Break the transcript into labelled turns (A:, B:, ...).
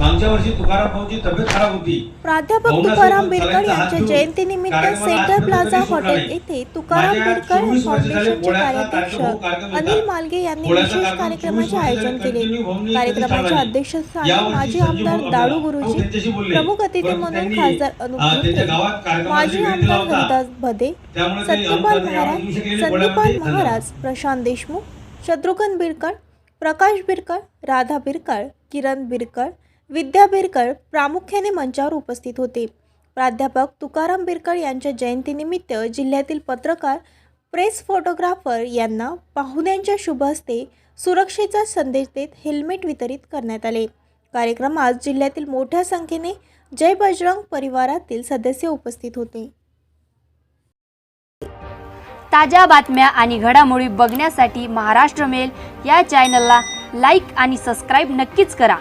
A: मागच्या वर्षी तुकाराम भाऊची तब्येत खराब होती
B: प्राध्यापक तुकाराम
A: हात
B: यांच्या जयंतीनिमित्त सेंटर प्लाझा हॉटेल. येथे तुकाराम
A: माझ्या
B: बिरकड
A: 24 वर्ष झाले
B: फाउंडेशनचे कार्याध्यक्ष. अनिल मालगे यांनी विशेष
A: कार्यक्रम
B: कार्यक्रमाचे
A: 24
B: आयोजन केले कार्यक्रमाच्या अध्यक्षस्थानी माजी आमदार दाडू गुरुजी. प्रमुख अतिथी म्हणून खासदार अनुप माजी आमदार. हरिदास भदे सत्यपाल महाराज
A: पोळ्यामध्ये.
B: महाराज प्रशांत देशमुख शत्रुघ्न बिरकळ प्रकाश बिरकळ राधा बिरकळ किरण बिरकळ विद्या बिरकळ प्रामुख्याने मंचावर उपस्थित होते. प्राध्यापक तुकाराम बिरकळ यांच्या जयंतीनिमित्त जिल्ह्यातील पत्रकार प्रेस फोटोग्राफर यांना पाहुण्यांच्या शुभ हस्ते सुरक्षेचा संदेश देत हेल्मेट वितरित करण्यात आले. कार्यक्रमात जिल्ह्यातील मोठ्या संख्येने जय बजरंग परिवारातील सदस्य उपस्थित होते.
C: ताज्या बातम्या आणि घडामोडी बघण्यासाठी महाराष्ट्र मेल या चॅनलला लाईक आणि सबस्क्राईब नक्कीच करा.